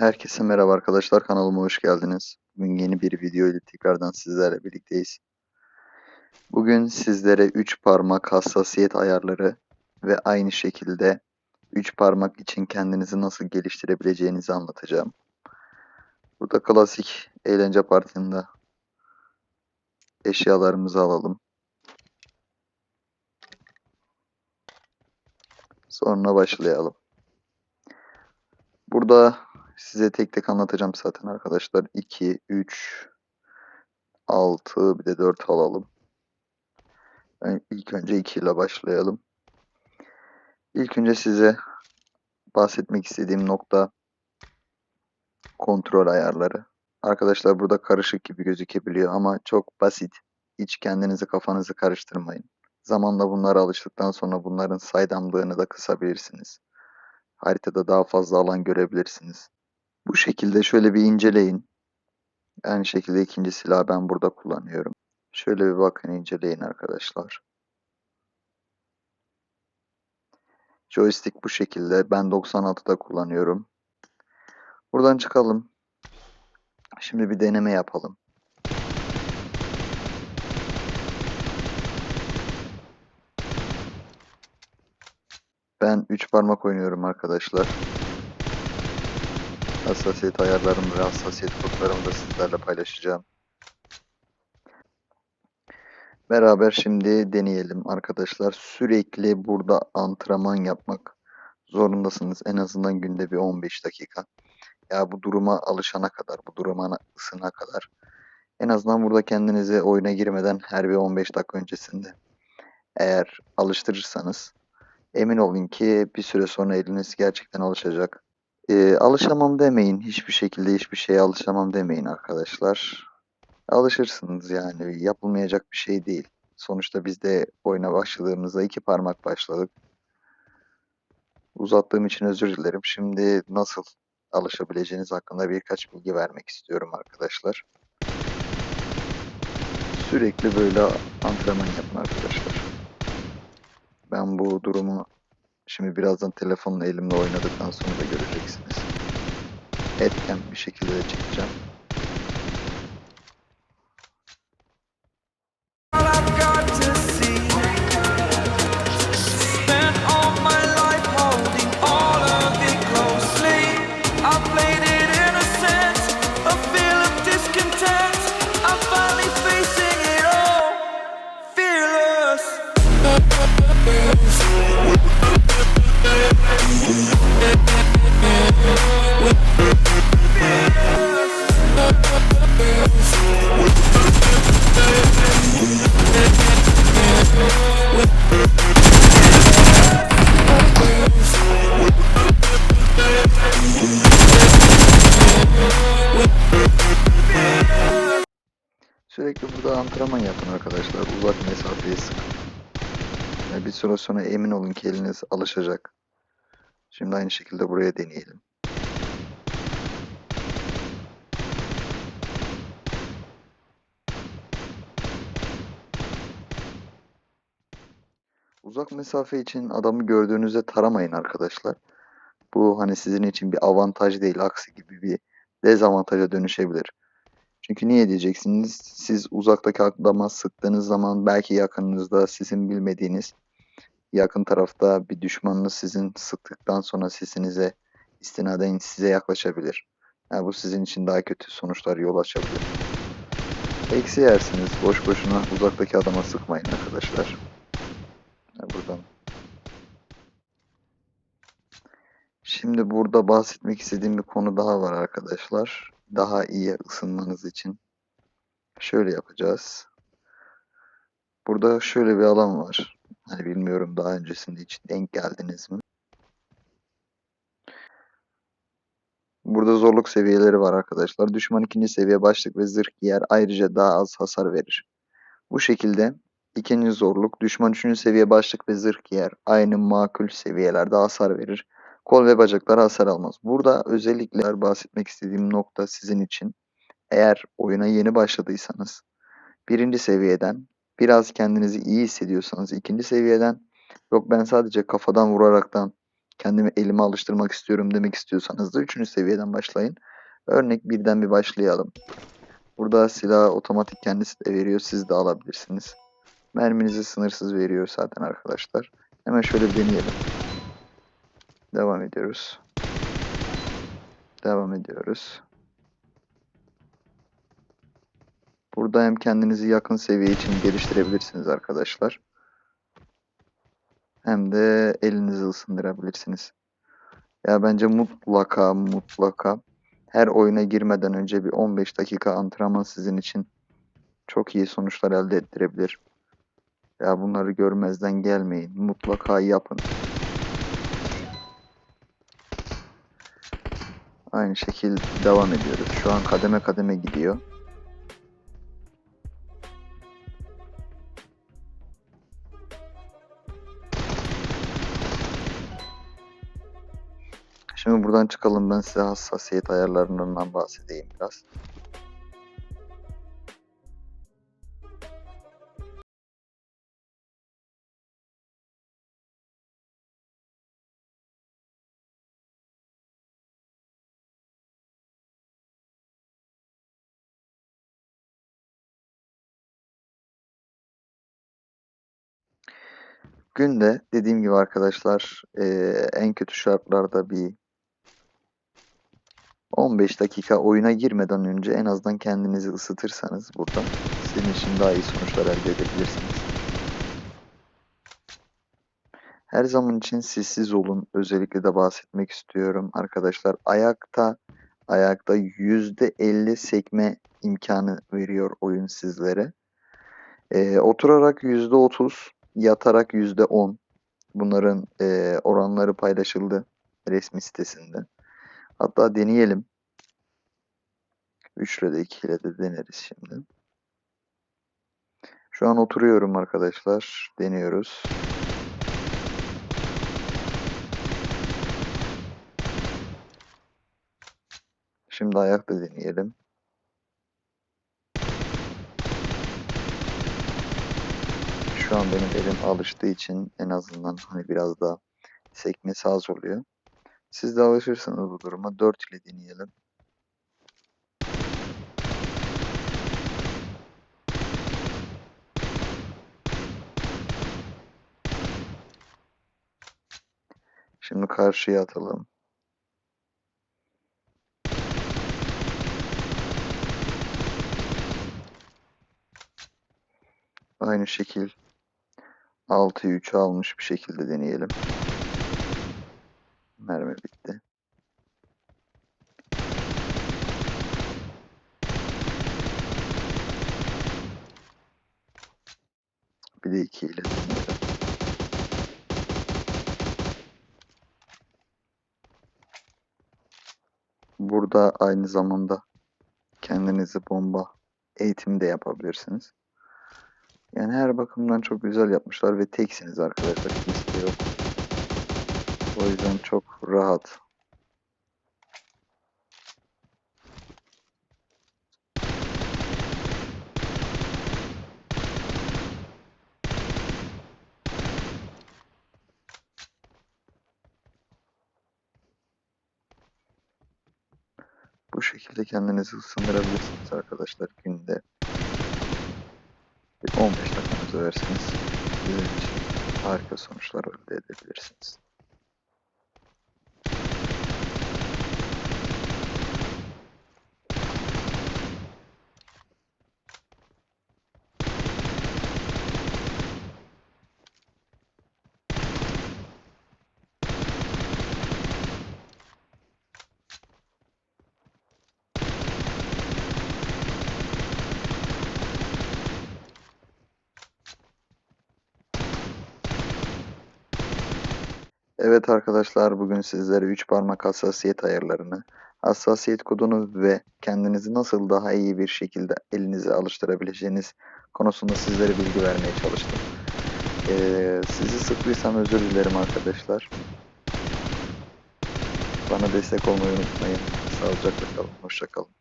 Herkese merhaba arkadaşlar kanalıma hoş geldiniz. Bugün yeni bir video ile tekrardan sizlerle birlikteyiz. Bugün sizlere 3 parmak hassasiyet ayarları ve aynı şekilde 3 parmak için kendinizi nasıl geliştirebileceğinizi anlatacağım. Burada klasik eğlence partinde eşyalarımızı alalım. Sonra başlayalım. Burada size tek tek anlatacağım zaten arkadaşlar. 2, 3, 6 bir de 4 alalım. Ben ilk önce 2 ile başlayalım. İlk önce size bahsetmek istediğim nokta kontrol ayarları. Arkadaşlar burada karışık gibi gözükebiliyor ama çok basit. Hiç kendinizi kafanızı karıştırmayın. Zamanla bunlara alıştıktan sonra bunların saydamlığını da kısabilirsiniz. Haritada daha fazla alan görebilirsiniz. Bu şekilde şöyle bir inceleyin. Aynı şekilde ikinci silahı ben burada kullanıyorum. Şöyle bir bakın inceleyin arkadaşlar. Joystick bu şekilde. Ben 96'da kullanıyorum. Buradan çıkalım. Şimdi bir deneme yapalım. Ben 3 parmak oynuyorum arkadaşlar. Hassasiyet ayarlarımı ve hassasiyet kodlarımı da sizlerle paylaşacağım. Beraber şimdi deneyelim arkadaşlar. Sürekli burada antrenman yapmak zorundasınız. En azından günde bir 15 dakika. Ya bu duruma alışana kadar, bu duruma ısına kadar. En azından burada kendinizi oyuna girmeden her bir 15 dakika öncesinde eğer alıştırırsanız emin olun ki bir süre sonra eliniz gerçekten alışacak. Ee, alışamam demeyin. Hiçbir şekilde hiçbir şeye alışamam demeyin arkadaşlar. Alışırsınız yani. Yapılmayacak bir şey değil. Sonuçta biz de oyuna başladığımızda iki parmak başladık. Uzattığım için özür dilerim. Şimdi nasıl alışabileceğiniz hakkında birkaç bilgi vermek istiyorum arkadaşlar. Sürekli böyle antrenman yapın arkadaşlar. Ben bu durumu şimdi birazdan telefonla elimle oynadıktan sonra da göreceksiniz. Etken bir şekilde de çekeceğim. Sürekli burada antrenman yapın arkadaşlar. Uzak mesafeye sıkın. Yani bir süre sonra emin olun ki eliniz alışacak. Şimdi aynı şekilde buraya deneyelim. Uzak mesafe için adamı gördüğünüzde taramayın arkadaşlar. Bu hani sizin için bir avantaj değil, aksi gibi bir dezavantaja dönüşebilir. Çünkü niye diyeceksiniz? Siz uzaktaki adama sıktığınız zaman belki yakınınızda sizin bilmediğiniz yakın tarafta bir düşmanınız sizin sıktıktan sonra sesinize istinaden size yaklaşabilir. Yani bu sizin için daha kötü sonuçlar yol açabilir. Eksi yersiniz. Boş boşuna uzaktaki adama sıkmayın arkadaşlar. Yani buradan. Şimdi burada bahsetmek istediğim bir konu daha var arkadaşlar. Daha iyi ısınmanız için. Şöyle yapacağız. Burada şöyle bir alan var. Hani bilmiyorum daha öncesinde hiç denk geldiniz mi? Burada zorluk seviyeleri var arkadaşlar. Düşman ikinci seviye başlık ve zırh giyer ayrıca daha az hasar verir. Bu şekilde ikinci zorluk düşman üçüncü seviye başlık ve zırh giyer aynı makul seviyelerde hasar verir. Kol ve bacaklara hasar almaz. Burada özellikle bahsetmek istediğim nokta sizin için. Eğer oyuna yeni başladıysanız birinci seviyeden biraz kendinizi iyi hissediyorsanız ikinci seviyeden yok ben sadece kafadan vuraraktan kendimi elime alıştırmak istiyorum demek istiyorsanız da 3. seviyeden başlayın. Örnek birden bir başlayalım. Burada silah otomatik kendisi de veriyor. Siz de alabilirsiniz. Merminizi sınırsız veriyor zaten arkadaşlar. Hemen şöyle deneyelim. Devam ediyoruz. Devam ediyoruz. Burada hem kendinizi yakın seviye için geliştirebilirsiniz arkadaşlar. Hem de elinizi ısındırabilirsiniz. Ya bence mutlaka mutlaka her oyuna girmeden önce bir 15 dakika antrenman sizin için çok iyi sonuçlar elde ettirebilir. Ya bunları görmezden gelmeyin. Mutlaka yapın. Aynı şekil devam ediyoruz. Şu an kademe kademe gidiyor. Şimdi buradan çıkalım ben size hassasiyet ayarlarından bahsedeyim biraz. Günde dediğim gibi arkadaşlar eee, en kötü şartlarda bir 15 dakika oyuna girmeden önce en azından kendinizi ısıtırsanız burada sizin için daha iyi sonuçlar elde edebilirsiniz. Her zaman için sessiz olun. Özellikle de bahsetmek istiyorum arkadaşlar. Ayakta ayakta %50 sekme imkanı veriyor oyun sizlere. Ee, oturarak %30, yatarak %10. Bunların e, oranları paylaşıldı resmi sitesinde. Hatta deneyelim. 3 ile de 2 ile de deneriz şimdi. Şu an oturuyorum arkadaşlar. Deniyoruz. Şimdi ayakta deneyelim. Şu an benim elim alıştığı için en azından hani biraz daha sekmesi az oluyor. Siz de alışırsınız bu duruma. 4 ile deneyelim. Şimdi karşıya atalım. Aynı şekil 6'yı 3'e almış bir şekilde deneyelim. Mermi bitti. Bir de 2 ile deneyelim. Burada aynı zamanda kendinizi bomba eğitimi de yapabilirsiniz. Yani her bakımdan çok güzel yapmışlar ve teksiniz arkadaşlar. Kimse yok. O yüzden çok rahat. Bu şekilde kendinizi ısındırabilirsiniz arkadaşlar günde. Bir 15 dakikanızı için harika sonuçlar elde edebilirsiniz. Evet arkadaşlar bugün sizlere 3 parmak hassasiyet ayarlarını, hassasiyet kodunu ve kendinizi nasıl daha iyi bir şekilde elinize alıştırabileceğiniz konusunda sizlere bilgi vermeye çalıştım. Ee, sizi sıktıysam özür dilerim arkadaşlar. Bana destek olmayı unutmayın. Sağlıcakla kalın. Hoşça kalın.